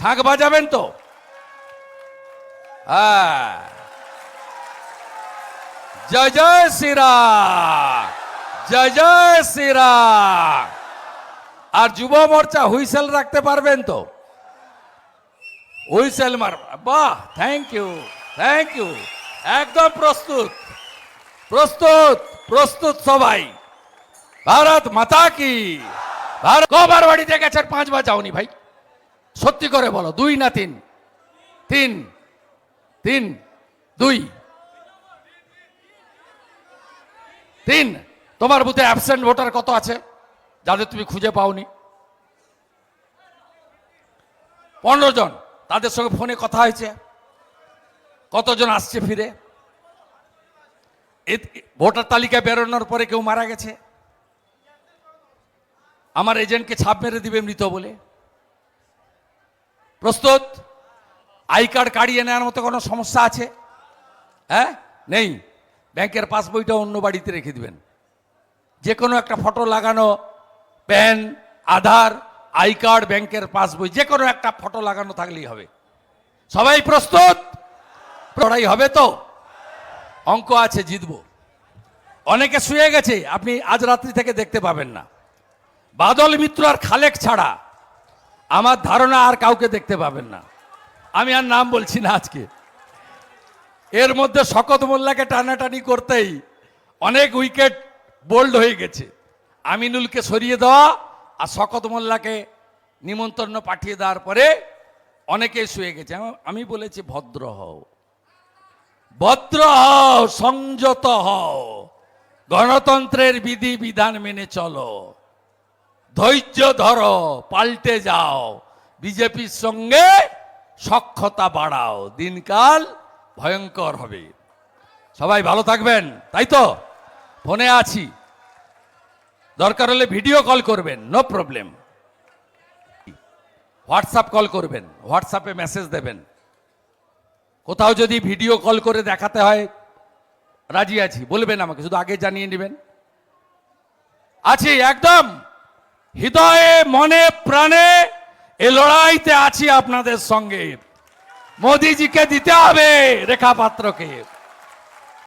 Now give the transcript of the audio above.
শাঁখ বাজাবেন তো। হ্যাঁ। জয় জয় শ্রীরাম জয় জয় শ্রীরাম আর যুব মোর্চা হুইসেল রাখতে পারবেন তো? হুইসেল মার বাহ থ্যাংক ইউ থ্যাংক ইউ একদম প্রস্তুত প্রস্তুত প্রস্তুত সবাই। ভারত মাতা কি। ভারত কবার বাড়িতে গেছেন পাঁচবার যাওনি ভাই। সত্যি করে বলো, দুই না তিন? তিন। তিন। দুই। তিন। তোমার বুথে অ্যাবসেন্ট ভোটার কত আছে? যাদের তুমি খুঁজে পাওনি। পনেরো জন। তাদের সঙ্গে ফোনে কথা হয়েছে। কতজন আসছে ফিরে? ভোটার তালিকা বেরোনোর পরে কেউ মারা গেছে? আমার এজেন্টকে ছাপ মেরে দিবে মৃত বলে। প্রস্তুত? আই কার্ড কাড়িয়ে নেওয়ার মতো কোনো সমস্যা আছে? হ্যাঁ? নেই। ব্যাংকের পাসবইটা অন্য বাড়িতে রেখে দিবেন। যে কোনো একটা ফটো লাগানো, প্যান, আধার, আই কার্ড, ব্যাংকের পাসবই যে কোনো একটা ফটো লাগানো থাকলেই হবে। সবাই প্রস্তুত? লড়াই হবে তো? অঙ্ক আছে, জিতবো। অনেকে শুয়ে গেছে, আপনি আজ রাত্রি থেকে দেখতে পাবেন না। বাদল মিত্র আর খালেক ছাড়া আমার ধারণা আর কাউকে দেখতে পাবেন না। আমি আর নাম বলছি না আজকে। এর মধ্যে শকত মোল্লাকে টানাটানি করতেই অনেক উইকেট বোল্ড হয়ে গেছে। আমিনুলকে সরিয়ে দেওয়া আর শকত মোল্লাকে নিমন্ত্রণ পাঠিয়ে দেওয়ার পরে অনেকেই শুয়ে গেছে। আমি বলেছি, ভদ্র হও। ভদ্র হও, সংযত হও। গণতন্ত্রের বিধি বিধান মেনে চলো। ধৈর্য ধরো, পাল্টে যাও। বিজেপির সঙ্গে সক্ষতা বাড়াও, দিনকাল ভয়ঙ্কর হবে। সবাই ভালো থাকবেন, তাই তো? ফোনে আছি। দরকার হলে ভিডিও কল করবেন নো প্রবলেম হোয়াটসঅ্যাপ কল করবেন, হোয়াটসঅ্যাপে মেসেজ দেবেন। কোথাও যদি ভিডিও কল করে দেখাতে হয়, রাজি আছি, বলবেন আমাকে, শুধু আগে জানিয়ে নেবেন। আছি, একদম! হৃদয়ে মনে প্রাণে এ লড়াইতে আছি আপনাদের সঙ্গে। মোদিজিকে দিতে হবে রেখা পাত্রকে